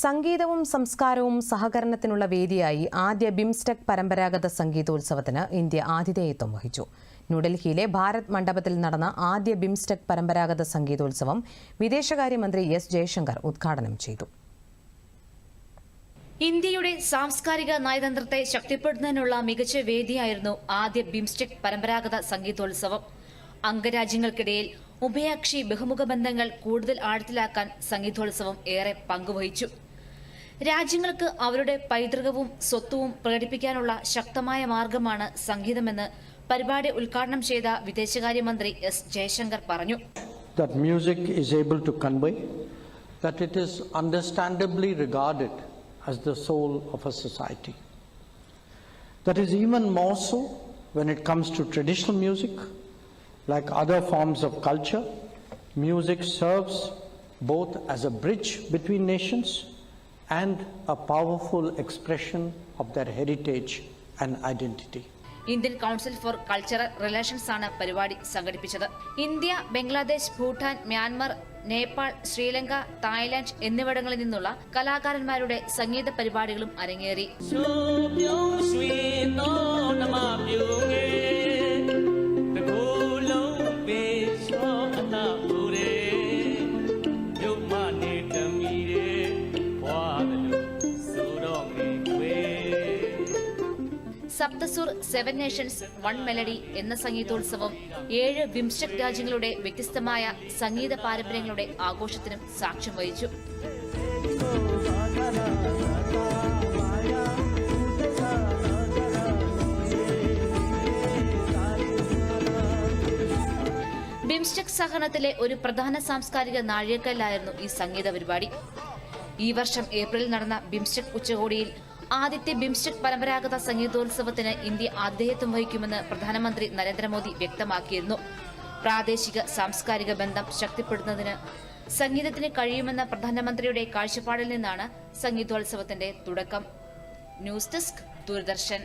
സംഗീതവും സംസ്കാരവും സഹകരണത്തിനുള്ള വേദിയായി ആദ്യ ബിംസ്റ്റെക് പരമ്പരാഗത സംഗീതോത്സവത്തിന് ഇന്ത്യ ആതിഥേയത്വം വഹിച്ചു. ന്യൂഡൽഹിയിലെ ഭാരത് മണ്ഡപത്തിൽ നടന്ന ആദ്യ ബിംസ്റ്റെക് പരമ്പരാഗത സംഗീതോത്സവം വിദേശകാര്യമന്ത്രി എസ് ജയശങ്കർ ഉദ്ഘാടനം ചെയ്തു. ഇന്ത്യയുടെ സാംസ്കാരിക നയതന്ത്രത്തെ ശക്തിപ്പെടുത്തുന്നതിനുള്ള മികച്ച വേദിയായിരുന്നു ആദ്യ ബിംസ്റ്റെക് പരമ്പരാഗത സംഗീതോത്സവം. അംഗരാജ്യങ്ങൾക്കിടയിൽ ഉഭയകക്ഷി ബഹുമുഖ ബന്ധങ്ങൾ കൂടുതൽ ആഴത്തിലാക്കാൻ സംഗീതോത്സവം ഏറെ പങ്കുവഹിച്ചു രാജ്യങ്ങൾക്ക് അവരുടെ പൈതൃകവും സ്വത്വവും പ്രകടിപ്പിക്കാനുള്ള ശക്തമായ മാർഗമാണ് സംഗീതമെന്ന് പരിപാടി ഉദ്ഘാടനം ചെയ്ത വിദേശകാര്യമന്ത്രി എസ് ജയശങ്കർ പറഞ്ഞു that music is able to convey, that it is understandably regarded as the soul of a society. That is even more so when it comes to traditional music, like other forms of culture. Music serves both as a bridge between nations and a powerful expression of their heritage and identity. Indian council for cultural relations ആണ് പരിപാടി സംഘടിപ്പിച്ചത് India Bangladesh Bhutan Myanmar Nepal Sri Lanka Thailand എന്നിവിടങ്ങളിൽ നിന്നുള്ള കലാകാരന്മാരുടെ സംഗീത പരിപാടികളും അരങ്ങേറി Saptasur seven nations one melody എന്ന സംഗീതോത്സവം ഏഴ് ബിംസ്റ്റെക് രാജ്യങ്ങളുടെ വ്യത്യസ്തമായ സംഗീത പാരമ്പര്യങ്ങളുടെ ആഘോഷത്തിനും സാക്ഷ്യം വഹിച്ചു. ബിംസ്റ്റെക് സഹകരണത്തിലെ ഒരു പ്രധാന സാംസ്കാരിക നാഴികക്കല്ലായിരുന്നു ഈ സംഗീത പരിപാടി. ഈ വർഷം ഏപ്രിലിൽ നടന്ന ബിംസ്റ്റെക് ഉച്ചകോടിയിൽ ആദ്യത്തെ ബിംസ്റ്റെക് പരമ്പരാഗത സംഗീതോത്സവത്തിന് ഇന്ത്യ ആതിഥേയത്വം വഹിക്കുമെന്ന് പ്രധാനമന്ത്രി നരേന്ദ്രമോദി വ്യക്തമാക്കിയിരുന്നു. പ്രാദേശിക സാംസ്കാരിക ബന്ധം ശക്തിപ്പെടുത്തുന്നതിന് സംഗീതത്തിന് കഴിയുമെന്ന പ്രധാനമന്ത്രിയുടെ കാഴ്ചപ്പാടിൽ നിന്നാണ് സംഗീതോത്സവത്തിന്റെ തുടക്കം. News desk Doordarshan.